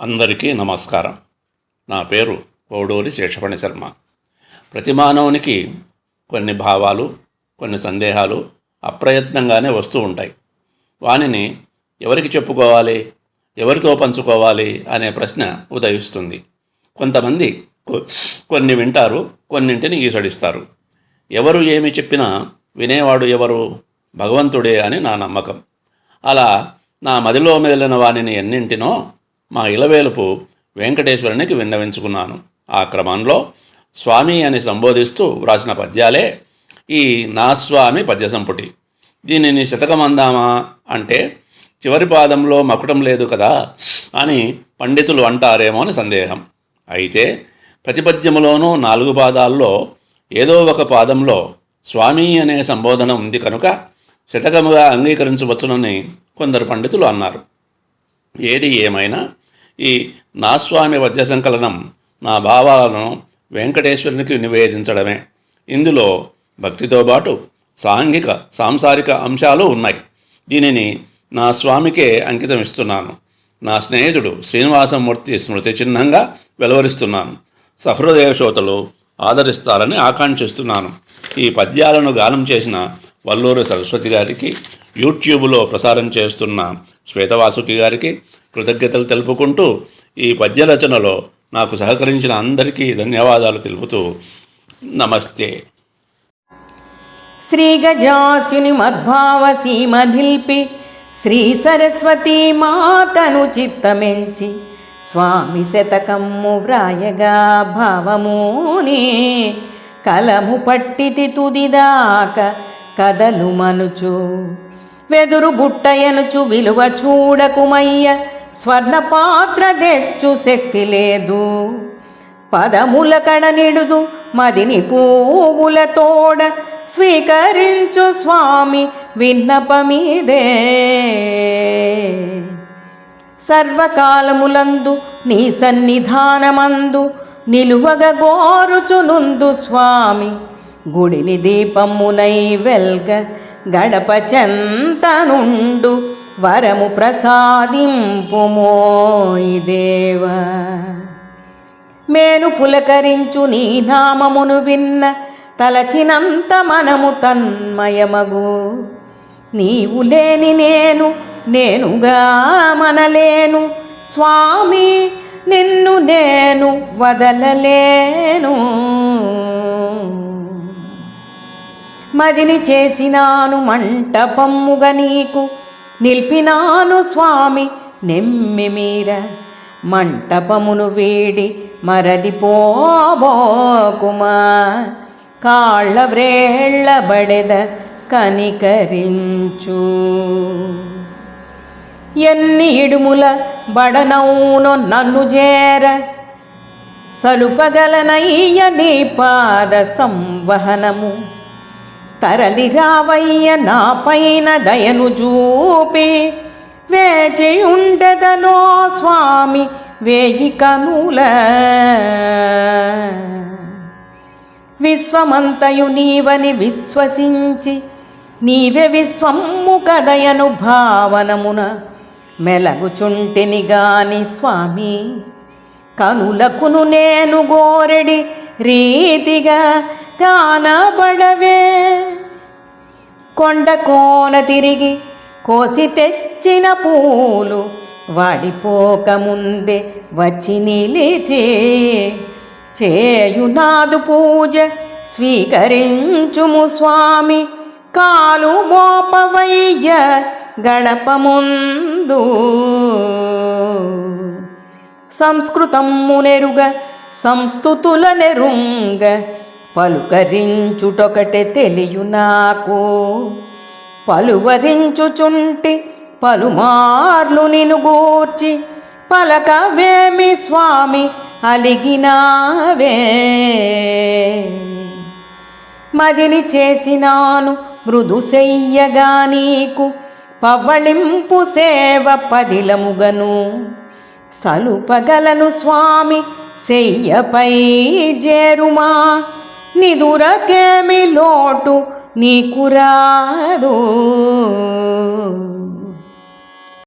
అందరికీ నమస్కారం. నా పేరు కోడూరి శేషపణి శర్మ. ప్రతి మానవునికి కొన్ని భావాలు కొన్ని సందేహాలు అప్రయత్నంగానే వస్తూ ఉంటాయి. వానిని ఎవరికి చెప్పుకోవాలి ఎవరితో పంచుకోవాలి అనే ప్రశ్న ఉదయిస్తుంది. కొంతమంది కొన్ని వింటారు కొన్నింటిని ఈసడిస్తారు. ఎవరు ఏమి చెప్పినా వినేవాడు ఎవరు? భగవంతుడే అని నా నమ్మకం. అలా నా మదిలో మెదిలిన వానిని ఎన్నింటినో మా ఇలవేలుపు వెంకటేశ్వరునికి విన్నవించుకున్నాను. ఆ క్రమంలో స్వామి అని సంబోధిస్తూ వ్రాసిన పద్యాలే ఈ నా స్వామి పద్య సంపుటి దీనిని శతకమందామా అంటే చివరి పాదంలో మకుటం లేదు కదా అని పండితులు అంటారేమో అని సందేహం. అయితే ప్రతి పద్యములోనూ నాలుగు పాదాల్లో ఏదో ఒక పాదంలో స్వామి అనే సంబోధన ఉంది కనుక శతకముగా అంగీకరించవచ్చునని కొందరు పండితులు అన్నారు. ఏది ఏమైనా ఈ నాస్వామి పద్య సంకలనం నా భావాలను వెంకటేశ్వరునికి నివేదించడమే. ఇందులో భక్తితో పాటు సాంఘిక సాంసారిక అంశాలు ఉన్నాయి. దీనిని నా స్వామికే అంకితం ఇస్తున్నాను నా స్నేహితుడు శ్రీనివాసమూర్తి స్మృతి చిహ్నంగా వెలువరిస్తున్నాను. సహృదయ శ్రోతలు ఆదరిస్తారని ఆకాంక్షిస్తున్నాను. ఈ పద్యాలను గానం చేసిన వల్లూరి సరస్వతి గారికి యూట్యూబ్లో ప్రసారం చేస్తున్న శ్వేతవాసుకి గారికి కృతజ్ఞతలు తెలుపుకుంటూ ఈ పద్యరచనలో నాకు సహకరించిన అందరికీ ధన్యవాదాలు తెలుపుతూ నమస్తే. శ్రీ గజాసుని మద్భావ సీమధిల్పి శ్రీ సరస్వతి మాతను చిత్తమెంచి స్వామి శతకమ్ము వ్రాయగా భావముని కలము పట్టితి తుదిదాక కదలు మనుచు. వెదురు బుట్టయనుచు విలువ చూడకుమయ్య స్వర్ణ పాత్ర తెచ్చు శక్తి లేదు. పదముల కడనిడుదు మదిని పువ్వుల తోడ. స్వీకరించు స్వామి విన్నపమీదే. సర్వకాలములందు నీ సన్నిధానమందు నిలువగ గోరుచునుందు స్వామి. గుడిని దీపమునై వెల్గ గడప చెంతనుండు వరము ప్రసాదింపుమోయి దేవ. మేను పులకరించు నీ నామమును విన్న తలచినంత మనము తన్మయమగు. నీవు లేని నేను నేనుగా మనలేను. స్వామి నిన్ను నేను వదలలేను. మదిని చేసినాను మంటపమ్ముగ నీకు. నిలిపినాను స్వామి నెమ్మి మీర. మంటపమును వీడి మరలిపోబోకుమా కాళ్ళ వ్రేళ్ళబడెద కనికరించు. ఎన్ని ఇడుముల బడనౌను నన్ను చేర సలుపగలనయ్య నీ పాద సంవహనము. తరలిరావయ్య నాపైన నా పైన దయను చూపి. వేచియుండెదనో స్వామి వేయి కనుల విశ్వమంతయు నీవని విశ్వసించి నీవే విశ్వమ్ము కదయను భావనమున. మెలగుచుంటిని గాని స్వామి కనులకును నేను గోరెడి రీతిగా కానబడవే కొండ కోన తిరిగి కోసి తెచ్చిన పూలు వాడిపోకముందే వచ్చి నిలిచే. చేయునాదు పూజ స్వీకరించుము స్వామి కాలు మోపవయ్య గణపముందు. సంస్కృతమ్మునెరుగ సంస్థుతుల నెరుంగ పలుకరించుటొకటే తెలియు నాకు. పలువరించుచుంటి పలుమార్లు నిను గూర్చి పలకవేమి స్వామి అలిగినావే. మదిని చేసినాను మృదు చెయ్యగా నీకు పవ్వళింపు సేవ పదిలముగను. సలుపగలను స్వామి చెయ్యపై జేరుమా నిదురకేమి లోటు నీకు రాదు.